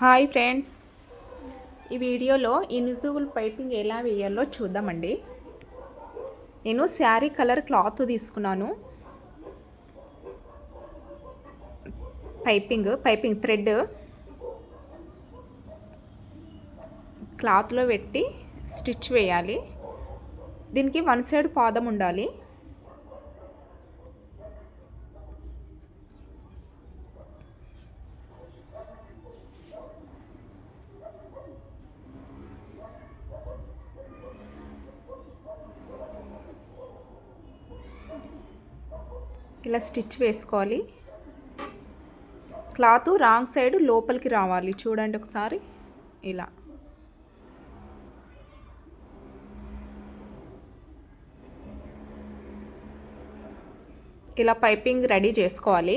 Hi friends. ఈ వీడియోలో invisible piping ఎలా వేయాలో చూద్దామండి. నేను శారీ కలర్ క్లాత్ తీసుకున్నాను. పైపింగ్ పైపింగ్ థ్రెడ్ క్లాత్లో పెట్టి స్టిచ్ వేయాలి. దీనికి వన్ సైడ్ పాదం ఉండాలి. ఇలా స్టిచ్ వేసుకోవాలి. క్లాత్ రాంగ్ సైడ్ లోపలికి రావాలి. చూడండి ఒకసారి. ఇలా. ఇలా పైపింగ్ రెడీ చేసుకోవాలి.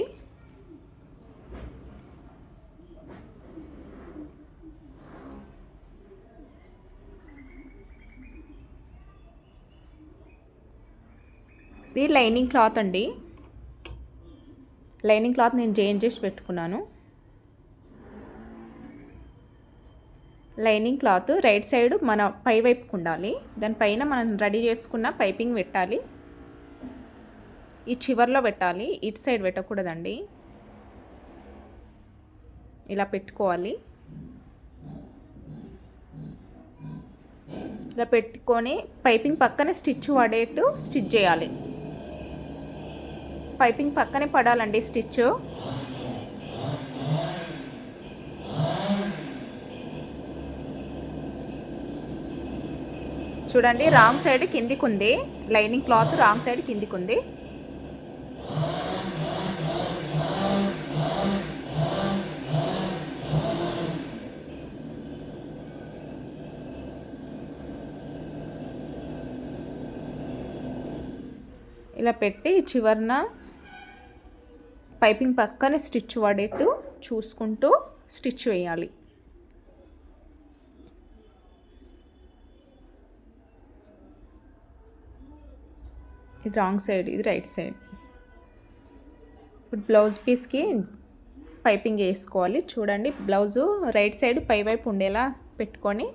ఇది లైనింగ్ క్లాత్ అండి. లైనింగ్ క్లాత్ నేను చేంజ్ చేసి పెట్టుకున్నాను. లైనింగ్ క్లాత్ రైట్ సైడ్ మన పై వైపుకు ఉండాలి. దానిపైన మనం రెడీ చేసుకున్న పైపింగ్ పెట్టాలి. ఈ చివర్లో పెట్టాలి. ఇటు సైడ్ పెట్టకూడదండి. ఇలా పెట్టుకోవాలి. ఇలా పెట్టుకొని పైపింగ్ పక్కనే స్టిచ్ పడేట్టు స్టిచ్ చేయాలి. పైపింగ్ పక్కనే పడాలండి స్టిచ్. చూడండి రాంగ్ సైడ్ కిందికి ఉంది లైనింగ్ క్లాత్ రాంగ్ సైడ్ కిందికి ఉంది ఇలా పెట్టి చివరన పైపింగ్ పక్కనే స్టిచ్ పడేట్టు చూసుకుంటూ స్టిచ్ వేయాలి. ఇది రాంగ్ సైడ్ ఇది రైట్ సైడ్. ఇప్పుడు బ్లౌజ్ పీస్కి పైపింగ్ వేసుకోవాలి. చూడండి బ్లౌజు రైట్ సైడ్ పై వైపు ఉండేలా పెట్టుకొని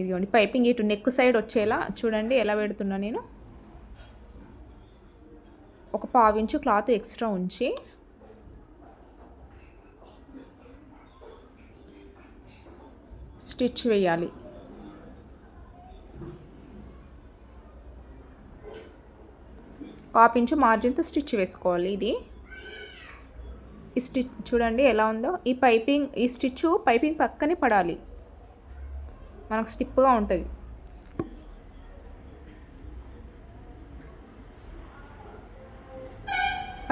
ఇదిగోండి పైపింగ్ ఇటు నెక్ సైడ్ వచ్చేలా చూడండి ఎలా పెడుతున్నా నేను. ఒక పావించు క్లాత్ ఎక్స్ట్రా ఉంచి స్టిచ్ వేయాలి. పాపించు మార్జిన్తో స్టిచ్ వేసుకోవాలి ఇది. ఈ స్టిచ్ చూడండి ఎలా ఉందో. ఈ పైపింగ్ ఈ స్టిచ్ పైపింగ్ పక్కనే పడాలి. మనకు స్టిప్గా ఉంటుంది.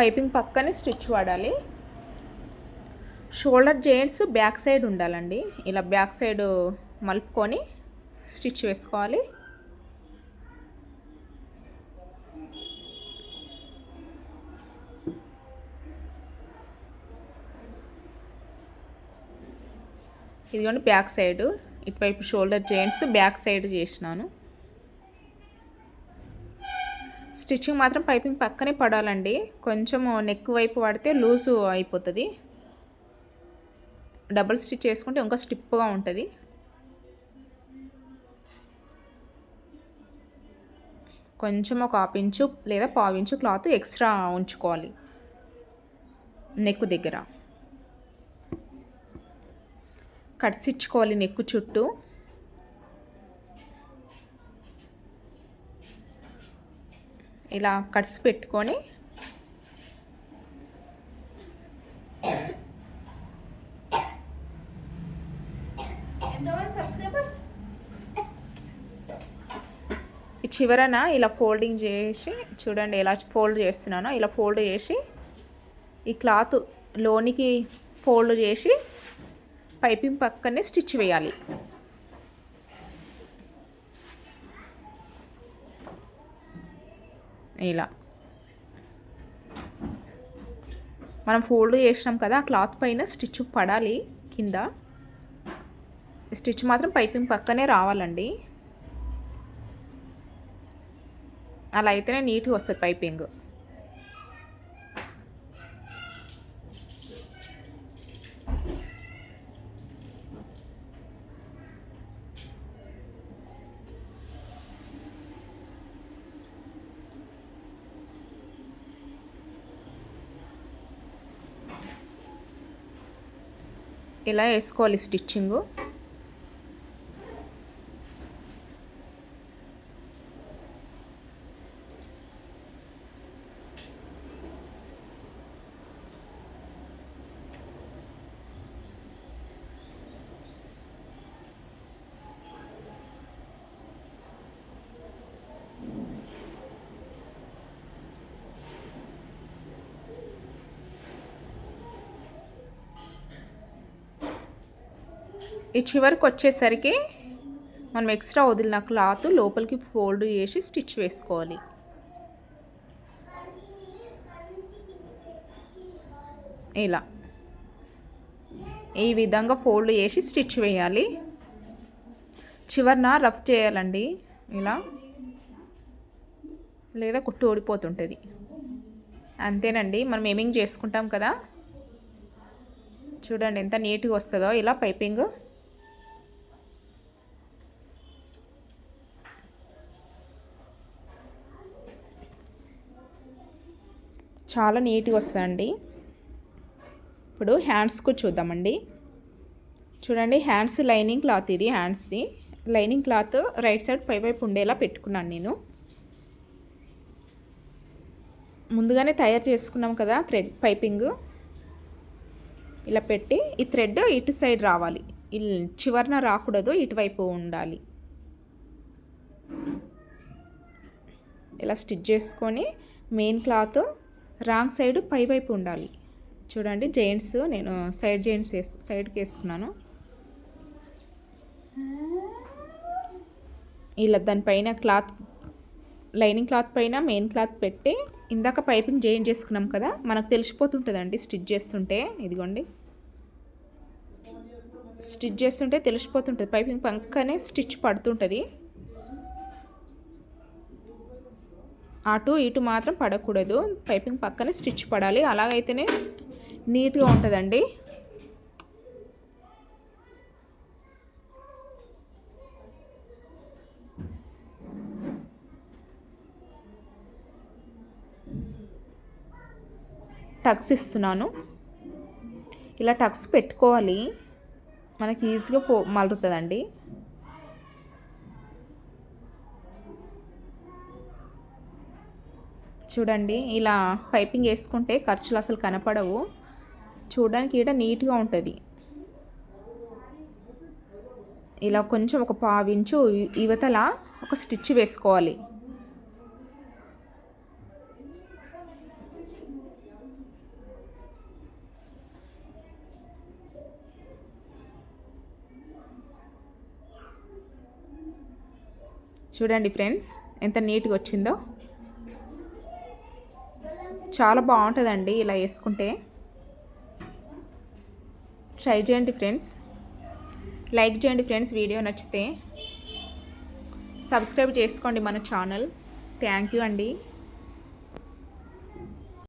పైపింగ్ పక్కనే స్టిచ్ వాడాలి. షోల్డర్ జాయింట్స్ బ్యాక్ సైడ్ ఉండాలండి. ఇలా బ్యాక్ సైడ్ మలుపుకొని స్టిచ్ వేసుకోవాలి. ఇదిగోండి బ్యాక్ సైడ్. ఇటువైపు షోల్డర్ జాయింట్స్ బ్యాక్ సైడ్ చేసినాను. స్టిచ్చింగ్ మాత్రం పైపింగ్ పక్కనే పడాలండి. కొంచెం నెక్ వైపు పడితే లూజు అయిపోతుంది. డబుల్ స్టిచ్ చేసుకుంటే ఇంకా స్టిప్గా ఉంటుంది. కొంచెం ఒక హాఫ్ ఇంచు లేదా పావు ఇంచు క్లాత్ ఎక్స్ట్రా ఉంచుకోవాలి. నెక్ దగ్గర. కట్స్ ఇచ్చుకోవాలి నెక్కు చుట్టూ. ఇలా కట్స్ పెట్టుకొని చివరన ఇలా ఫోల్డింగ్ చేసి చూడండి ఎలా ఫోల్డ్ చేస్తున్నానో. ఇలా ఫోల్డ్ చేసి ఈ క్లాత్ లోనికి ఫోల్డ్ చేసి పైపింగ్ పక్కనే స్టిచ్ వేయాలి. ఇలా. మనం ఫోల్డ్ చేసినాం కదా ఆ క్లాత్ పైన స్టిచ్ పడాలి కింద. స్టిచ్ మాత్రం పైపింగ్ పక్కనే రావాలండి. అలా అయితేనే నీట్గా వస్తుంది పైపింగ్. ఇలా వేసుకోవాలి స్టిచ్చింగు? ఈ చివరికి వచ్చేసరికి మనం ఎక్స్ట్రా వదిలిన క్లాత్ లోపలికి ఫోల్డ్ చేసి స్టిచ్ వేసుకోవాలి. ఇలా. ఈ విధంగా ఫోల్డ్ చేసి స్టిచ్ వేయాలి. చివరిన రఫ్ చేయాలండి. ఇలా. లేదా కుట్టు ఓడిపోతుంటుంది అంతేనండి మనం ఏమింగ్ చేసుకుంటాం కదా? చూడండి ఎంత నీట్గా వస్తుందో. ఇలా పైపింగ్. చాలా నీట్గా వస్తుందండి. ఇప్పుడు హ్యాండ్స్కు చూద్దామండి. చూడండి హ్యాండ్స్ లైనింగ్ క్లాత్ ఇది హ్యాండ్స్ది. లైనింగ్ క్లాత్ రైట్ సైడ్ పై వైపు ఉండేలా పెట్టుకున్నాను నేను. ముందుగానే తయారు చేసుకున్నాం కదా థ్రెడ్ పైపింగ్. ఇలా పెట్టి ఈ థ్రెడ్ ఇటు సైడ్ రావాలి. చివరన రాకూడదు ఇటువైపు ఉండాలి. ఇలా స్టిచ్ చేసుకొని మెయిన్ క్లాత్ రాంగ్ సైడ్ పై వైపు ఉండాలి. చూడండి జెయింట్స్ నేను సైడ్ జెయింట్స్ వేసు సైడ్కి వేసుకున్నాను. ఇలా దానిపైన క్లాత్ లైనింగ్ క్లాత్ పైన మెయిన్ క్లాత్ పెట్టి ఇందాక పైపింగ్ జాయిన్ చేసుకున్నాం కదా మనకు తెలిసిపోతుంటుందండి స్టిచ్ చేస్తుంటే. ఇదిగోండి. స్టిచ్ చేస్తుంటే తెలిసిపోతుంటుంది. పైపింగ్ పక్కనే స్టిచ్ పడుతుంటుంది. అటు ఇటు మాత్రం పడకూడదు. పైపింగ్ పక్కనే స్టిచ్ పడాలి. అలాగైతేనే నీట్గా ఉంటుందండి. టక్స్ ఇస్తున్నాను. ఇలా టక్స్ పెట్టుకోవాలి. మనకి ఈజీగా పో మలుతుందండి చూడండి ఇలా పైపింగ్ వేసుకుంటే ఖర్చులు అసలు కనపడవు. చూడడానికి ఈడ నీట్గా ఉంటుంది. ఇలా కొంచెం ఒక పావించు యువతల ఒక స్టిచ్ వేసుకోవాలి. చూడండి ఫ్రెండ్స్ ఎంత నీట్గా వచ్చిందో. చాలా బాగుంటుందండి ఇలా వేసుకుంటే. ట్రై చేయండి ఫ్రెండ్స్ లైక్ చేయండి ఫ్రెండ్స్ వీడియో నచ్చితే. సబ్స్క్రైబ్ చేసుకోండి మన ఛానల్ థ్యాంక్ యూ అండి.